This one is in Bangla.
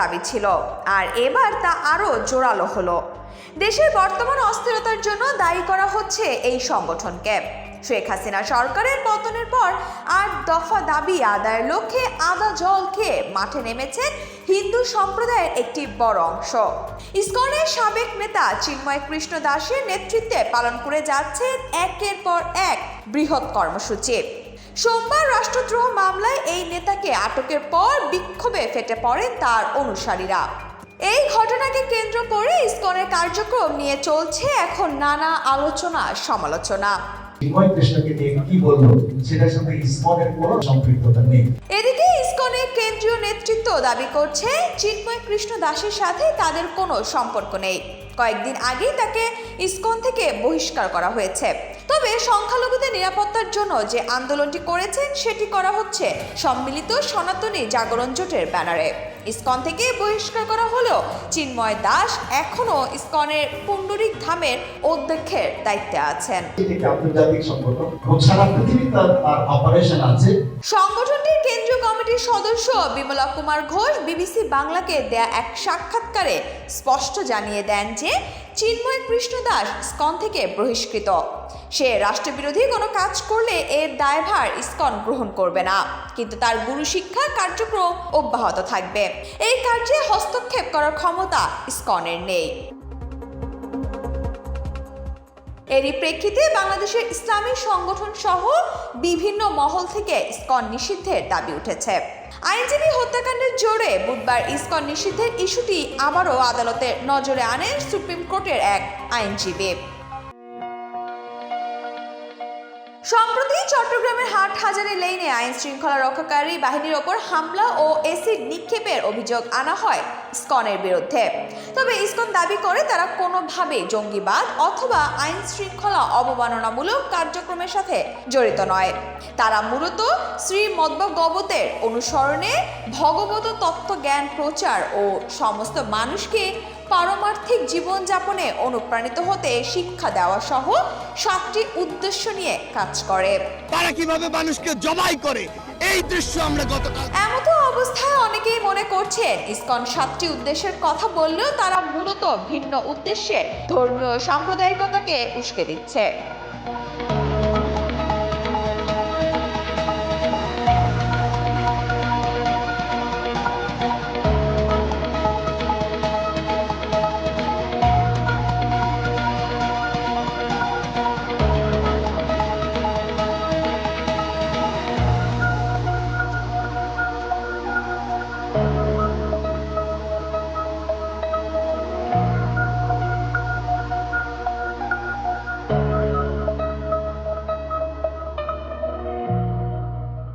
দাবি ছিল। আর এবার তা আরও জোরালো হলো। দেশের বর্তমান অস্থিরতার জন্য দায়ী করা হচ্ছে এই সংগঠনকে। শেখ হাসিনা সরকারের পতনের পর আট দফা দাবি আদায়ের লক্ষ্যে আদা জল খেয়ে মাঠে নেমেছেন হিন্দু সম্প্রদায়ের একটি বড় অংশ। ইসকনের সাবেক নেতা চিন্ময় কৃষ্ণ দাসের নেতৃত্বে পালন করে যাচ্ছে একের পর এক বৃহৎ কর্মসূচি। সোমবার রাষ্ট্রদ্রোহ মামলায় এই নেতাকে আটকের পর বিক্ষোভে ফেটে পড়েন তার অনুসারীরা। এই ঘটনাকে কেন্দ্র করে ইসকনের কার্যক্রম নিয়ে চলছে এখন নানা আলোচনা সমালোচনা। এদিকে ইসকনের কেন্দ্রীয় নেতৃত্ব দাবি করছে চিন্ময় কৃষ্ণ দাসের সাথে তাদের কোনো সম্পর্ক নেই। কয়েকদিন আগেই তাকে ইসকন থেকে বহিষ্কার করা হয়েছে। তবে সংখ্যালঘুদের নিরাপত্তার জন্য যে আন্দোলনটি করেছেন সেটি করা হচ্ছে সম্মিলিত সনাতনী জাগরণ জোটের ব্যানারে। ইসকন থেকে বহিষ্কার করা হলেও চিন্ময় দাস এখনও ইসকনের পুণ্ডরিক ধামের অধ্যক্ষের দায়িত্বে আছেন। সংগঠনটির কেন্দ্রীয় কমিটির সদস্য বিমলা কুমার ঘোষ বিবিসি বাংলাকে দেয়া এক সাক্ষাৎকারে স্পষ্ট জানিয়ে দেন যে চিন্ময় কৃষ্ণ দাস স্কন থেকে বহিষ্কৃত। সে রাষ্ট্রবিরোধী কোনো কাজ করলে এর দায়ভার স্কন গ্রহণ করবে না। কিন্তু তার গুরু শিক্ষা কার্যক্রম অব্যাহত থাকবে। এই কার্যে হস্তক্ষেপ করার ক্ষমতা স্কনের নেই। এরই প্রেক্ষিতে বাংলাদেশের ইসলামী সংগঠন সহ বিভিন্ন মহল থেকে স্কন নিষিদ্ধের দাবি উঠেছে। আইনজীবী হত্যাকাণ্ডের জোরে বুধবার ইস্কন নিষিদ্ধের ইস্যুটি আবারও আদালতের নজরে আনেন সুপ্রিম কোর্টের এক আইনজীবী। সম্প্রতি চট্টগ্রামের হাট হাজারি লেনে আইন শৃঙ্খলা রক্ষাকারী বাহিনীর ওপর হামলা ও এসিড নিক্ষেপের অভিযোগ আনা হয় স্কনের বিরুদ্ধে। তবে ইস্কন দাবি করে তারা কোনোভাবে জঙ্গিবাদ অথবা আইন শৃঙ্খলা অবমাননামূলক কার্যক্রমের সাথে জড়িত নয়। তারা মূলত শ্রী মদ্ভগবতের অনুসরণে ভগবত তত্ত্ব জ্ঞান প্রচার ও সমস্ত মানুষকে পারমার্থিক জীবনযাপনে অনুপ্রাণিত হতে শিক্ষা দেওয়া সহ সাতটি উদ্দেশ্য নিয়ে কাজ করে। তারা কীভাবে মানুষকে জবাই করে? এই দৃশ্য আমরা গতকাল এমতো অবস্থায় অনেকেই মনে করছে ইসকন সাতটি উদ্দেশ্যের কথা বললেও তারা মূলত ভিন্ন উদ্দেশ্যে ধর্মীয় সাম্প্রদায়িকতাকে উস্কে দিচ্ছে।